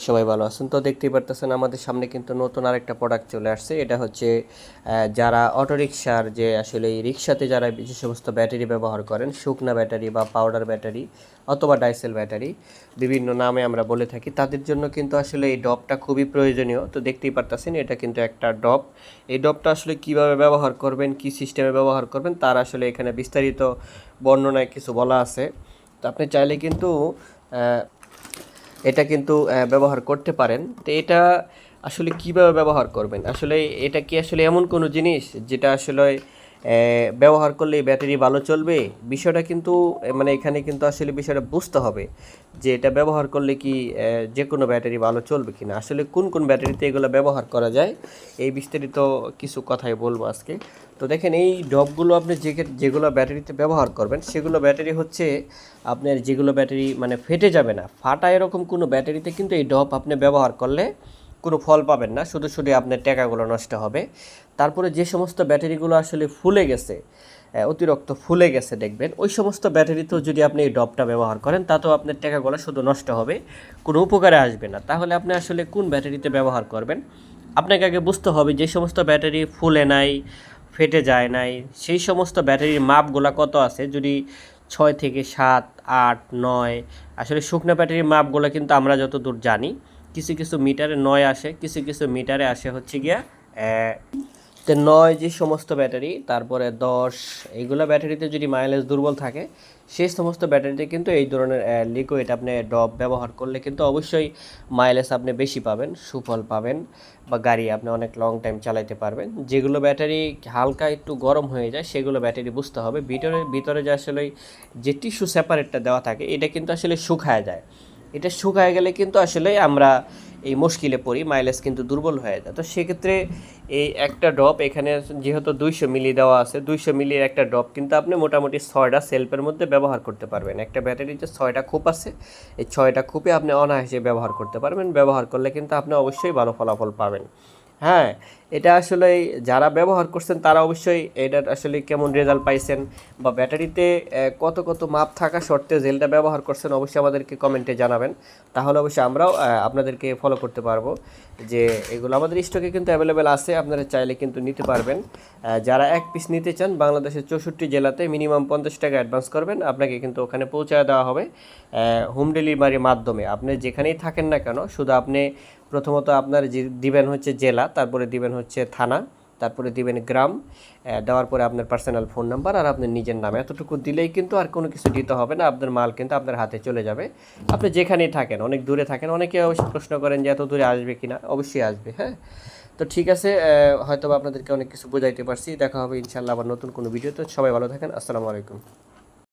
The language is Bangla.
সবাই ভালো আছেন। তো দেখতেই পারতেছেন আমাদের সামনে কিন্তু নতুন আরেকটা প্রোডাক্ট চলে আসছে। এটা হচ্ছে যারা অটোরিকশার যে আসলে এই রিক্সাতে যারা যে সমস্ত ব্যাটারি ব্যবহার করেন, শুকনা ব্যাটারি বা পাউডার ব্যাটারি অথবা ডাইসেল ব্যাটারি, বিভিন্ন নামে আমরা বলে থাকি, তাদের জন্য কিন্তু আসলে এই ডপটা খুবই প্রয়োজনীয়। তো দেখতেই পারতেছেন এটা কিন্তু একটা ডপ। এই ডপটা আসলে কীভাবে ব্যবহার করবেন, কি সিস্টেমে ব্যবহার করবেন, তার আসলে এখানে বিস্তারিত বর্ণনায় কিছু বলা আছে। তো আপনি চাইলে কিন্তু এটা কিন্তু ব্যবহার করতে পারেন। তো এটা আসলে কীভাবে ব্যবহার করবেন? আসলে এটা কি আসলে এমন কোনো জিনিস যেটা আসলে ব্যবহার করলে ব্যাটারি ভালো চলবে। বিষয়টা কিন্তু মানে এখানে কিন্তু আসলে বিষয়টা বুঝতে হবে যে এটা ব্যবহার করলে কি যে কোনো ব্যাটারি ভালো চলবে কিনা। আসলে কোন কোন ব্যাটারিতে এগুলো ব্যবহার করা যায়, এই বিস্তারিত কিছু কথাই বলব আজকে। তো দেখেন, এই ডবগুলো আপনি যে যেগুলো ব্যাটারিতে ব্যবহার করবেন, সেগুলো ব্যাটারি হচ্ছে আপনার যেগুলো ব্যাটারি মানে ফেটে যাবে না। ফাটা এরকম কোনো ব্যাটারিতে কিন্তু এই ডব আপনি ব্যবহার করলে কোনো ফল পাবেন না, শুধু শুধু আপনার টাকাগুলো নষ্ট হবে। তারপরে যে সমস্ত ব্যাটারিগুলো আসলে ফুলে গেছে অতিরিক্ত ফুলে গেছে দেখবেন, ওই সমস্ত ব্যাটারিতেও যদি আপনি এই ড্রপটা ব্যবহার করেন, তাতেও আপনার টাকাগুলো শুধু নষ্ট হবে, কোনো উপকারে আসবে না। তাহলে আপনি আসলে কোন ব্যাটারিতে ব্যবহার করবেন? আপনাকে আগে বুঝতে হবে যে সমস্ত ব্যাটারি ফুলে নাই, ফেটে যায় নাই, সেই সমস্ত ব্যাটারির মাপগুলা কত আছে? যদি ছয় থেকে সাত, আট, নয়, আসলে শুকনো ব্যাটারির মাপগুলো কিন্তু আমরা যতদূর জানি কিছু কিছু মিটারে নয় আসে, কিছু কিছু মিটারে আসে হচ্ছে গিয়া তো নয় যে সমস্ত ব্যাটারি, তারপরে দশ, এইগুলো ব্যাটারিতে যদি মাইলেজ দুর্বল থাকে, সেই সমস্ত ব্যাটারিতে কিন্তু এই ধরনের লিকুইড আপনি ডপ ব্যবহার করলে কিন্তু অবশ্যই মাইলেজ আপনি বেশি পাবেন, সুফল পাবেন বা গাড়ি আপনি অনেক লং টাইম চালাইতে পারবেন। যেগুলো ব্যাটারি হালকা একটু গরম হয়ে যায়, সেগুলো ব্যাটারি বুঝতে হবে। ভিতরে ভিতরে যে আসলে যে টিস্যু সেপারেটটা দেওয়া থাকে, এটা কিন্তু আসলে শুকায় যায়। এটা শুকায় গেলে কিন্তু আসলে আমরা এই মুশকিলে পড়ি মাইলেজ কিন্তু দুর্বল হয়ে যায়। তো সেক্ষেত্রে এই একটা ড্রপ এখানে যেহেতু দুইশো মিলি দেওয়া আছে, দুইশো মিলির একটা ড্রপ কিন্তু আপনি মোটামুটি ছয়টা সেলফের মধ্যে ব্যবহার করতে পারবেন। একটা ব্যাটারির ব্যাটারিতে ছয়টা খুপ আছে, এই ছয়টা খুপে আপনি অনায়াসে ব্যবহার করতে পারবেন। ব্যবহার করলে কিন্তু আপনি অবশ্যই ভালো ফলাফল পাবেন। হ্যাঁ এটা আসলে যারা ব্যবহার করছেন, তারা অবশ্যই এটার আসলে কেমন রেজাল্ট পাইছেন বা ব্যাটারিতে কত কত মাপ থাকা সত্ত্বে জেলটা ব্যবহার করছেন অবশ্যই আমাদেরকে কমেন্টে জানাবেন। তাহলে অবশ্যই আমরাও আপনাদেরকে ফলো করতে পারব যে এগুলো আমাদের স্টকে কিন্তু অ্যাভেলেবেল আছে, আপনারা চাইলে কিন্তু নিতে পারবেন। যারা এক পিস নিতে চান, বাংলাদেশের চৌষট্টি জেলাতে মিনিমাম পঞ্চাশ টাকা অ্যাডভান্স করবেন, আপনাকে কিন্তু ওখানে পৌঁছায় দেওয়া হবে হোম ডেলিভারির মাধ্যমে। আপনি যেখানেই থাকেন না কেন, শুধু আপনি প্রথমত আপনার যে দিবেন হচ্ছে জেলা, তারপরে দিবেন হচ্ছে থানা, তারপরে দিবেন গ্রাম দেওয়ার পরে আপনার পার্সোনাল ফোন নাম্বার আর আপনার নিজের নাম। এতটুকু দিলেই কিন্তু আর কোনো কিছু দিতে হবে না, আপনার মাল কিন্তু আপনার হাতে চলে যাবে। আপনি যেখানেই থাকেন, অনেক দূরে থাকেন, অনেকে অবশ্যই প্রশ্ন করেন যে এত দূরে আসবে কিনা? অবশ্যই আসবে হ্যাঁ? তো ঠিক আছে হয়তো আপনাদেরকে অনেক কিছু বোঝাইতে পারছি। দেখা হবে ইনশাল্লাহ আবার নতুন কোনো ভিডিওতে। সবাই ভালো থাকেন, আসসালামু আলাইকুম।